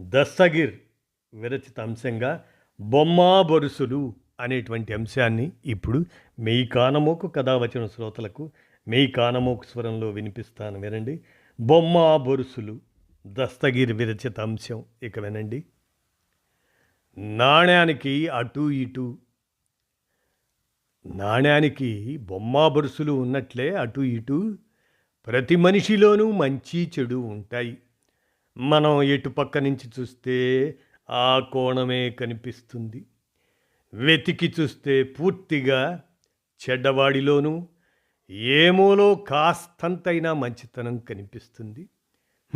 దస్తగిర్ విరచిత అంశంగా బొమ్మా బొరుసులు అనేటువంటి అంశాన్ని ఇప్పుడు మీ కానమోకు కథావచన శ్రోతలకు మీ కానమోకు స్వరంలో వినిపిస్తాను వినండి. బొమ్మా బొరుసులు దస్తగిర్ విరచిత అంశం ఇక వినండి. నాణ్యానికి అటు ఇటు. నాణ్యానికి బొమ్మా బొరుసులు ఉన్నట్లే అటు ఇటు. ప్రతి మనిషిలోనూ మంచి చెడు ఉంటాయి. మనం ఎటుపక్క నుంచి చూస్తే ఆ కోణమే కనిపిస్తుంది. వెతికి చూస్తే పూర్తిగా చెడ్డవాడిలోనూ ఏమోలో కాస్తంతైనా మంచితనం కనిపిస్తుంది.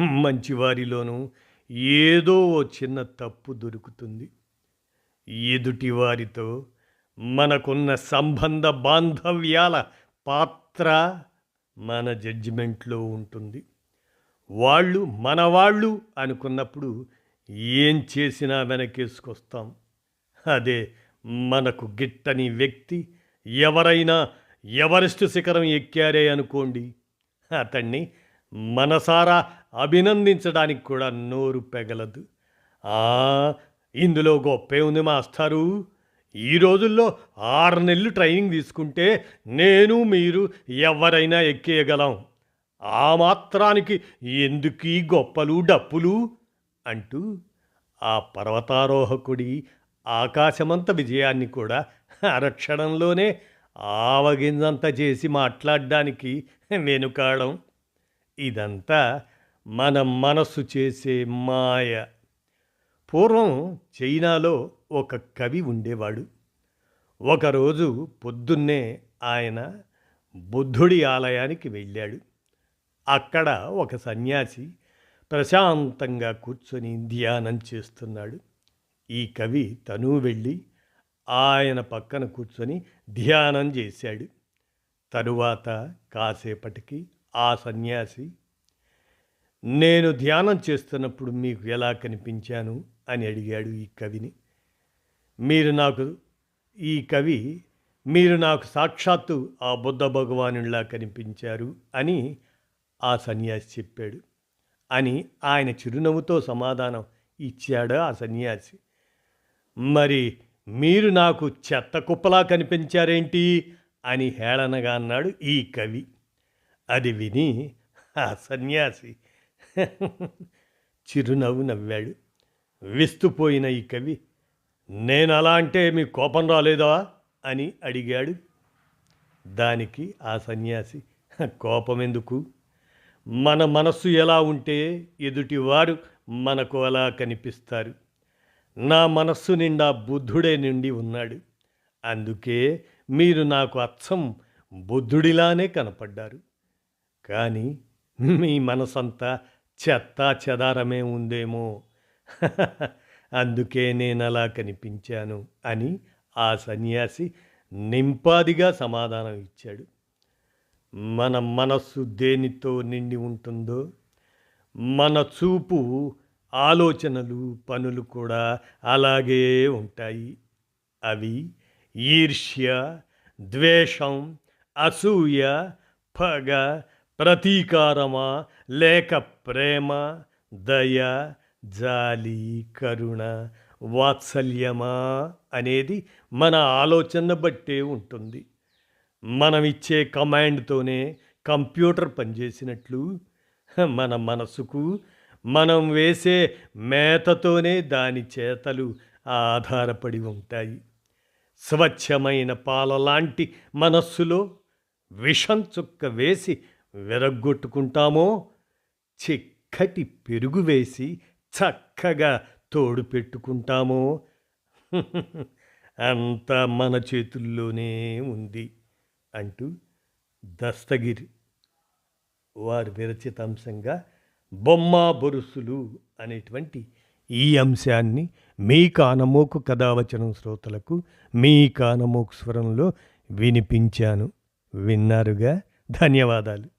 మంచివారిలోనూ ఏదో ఓ చిన్న తప్పు దొరుకుతుంది. ఎదుటి వారితో మనకున్న సంబంధ బాంధవ్యాల పాత్ర మన జడ్జిమెంట్లో ఉంటుంది. వాళ్ళు మనవాళ్ళు అనుకున్నప్పుడు ఏం చేసినా వెనకేసుకొస్తాం. అదే మనకు గిట్టని వ్యక్తి ఎవరైనా ఎవరెస్ట్ శిఖరం ఎక్కారే అనుకోండి. అతన్ని మనసారా అభినందించడానికి కూడా నోరు పెగలదు. ఆ ఇందులో గొప్పే ఉంది మాస్టారు. ఈ రోజుల్లో ఆరు నెలలు ట్రైనింగ్ తీసుకుంటే నేను మీరు ఎవరైనా ఎక్కేయగలం. ఆ మాత్రానికి ఎందుకీ గొప్పలు డప్పులు? అంటూ ఆ పర్వతారోహకుడి ఆకాశమంత విజయాన్ని కూడా అరక్షణంలోనే ఆవగింజంత చేసి మాట్లాడడానికి వెనుకాడం. ఇదంతా మన మనస్సు చేసే మాయ. పూర్వం చైనాలో ఒక కవి ఉండేవాడు. ఒకరోజు పొద్దున్నే ఆయన బుద్ధుడి ఆలయానికి వెళ్ళాడు. అక్కడ ఒక సన్యాసి ప్రశాంతంగా కూర్చొని ధ్యానం చేస్తున్నాడు. ఈ కవి తను వెళ్ళి ఆయన పక్కన కూర్చొని ధ్యానం చేశాడు. తరువాత కాసేపటికి ఆ సన్యాసి నేను ధ్యానం చేస్తున్నప్పుడు మీకు ఎలా కనిపించాను? అని అడిగాడు ఈ కవిని. మీరు నాకు ఈ కవి మీరు నాకు సాక్షాత్తు ఆ బుద్ధ భగవానులా కనిపించారు అని ఆ సన్యాసి చెప్పాడు. అని ఆయన చిరునవ్వుతో సమాధానం ఇచ్చాడు ఆ సన్యాసి. మరి మీరు నాకు చెత్త కుప్పలా కనిపించారేంటి? అని హేళనగా అన్నాడు ఈ కవి. అది విని ఆ సన్యాసి చిరునవ్వు నవ్వాడు. విస్తుపోయిన ఈ కవి నేను అలా అంటే మీకు కోపం రాలేదా? అని అడిగాడు. దానికి ఆ సన్యాసి కోపం ఎందుకు? మన మనస్సు ఎలా ఉంటే ఎదుటివారు మనకు అలా కనిపిస్తారు. నా మనస్సు నిండా బుద్ధుడే నిండి ఉన్నాడు. అందుకే మీరు నాకు అచ్చం బుద్ధుడిలానే కనపడ్డారు. కానీ మీ మనసంతా చెత్త చెదారమే ఉందేమో. అందుకే నేను అలా కనిపించాను అని ఆ సన్యాసి నింపాదిగా సమాధానం ఇచ్చాడు. మన మనస్సు దేనితో నిండి ఉంటుందో మన చూపు ఆలోచనలు పనులు కూడా అలాగే ఉంటాయి. అవి ఈర్ష్య ద్వేషం అసూయ పగ ప్రతీకారమా లేక ప్రేమ దయ జాలి కరుణ వాత్సల్యమా అనేది మన ఆలోచన బట్టే ఉంటుంది. మనం ఇచ్చే కమాండ్తోనే కంప్యూటర్ పనిచేసినట్లు. మన మనసుకు మనం వేసే మేతతోనే దాని చేతలు ఆధారపడి ఉంటాయి. స్వచ్ఛమైన పాల లాంటి మనస్సులో విషం చుక్క వేసి విరగ్గొట్టుకుంటామో చిక్కటి పెరుగు వేసి చక్కగా తోడు పెట్టుకుంటామో. అంతా మన చేతుల్లోనే ఉంది. అంటూ దస్తగిరి వారి విరచితాంశంగా బొమ్మ బొరుసులు అనేటువంటి ఈ అంశాన్ని మీ కానమోకు కథావచనం శ్రోతలకు మీ కానమోకు స్వరంలో వినిపించాను. విన్నారుగా? ధన్యవాదాలు.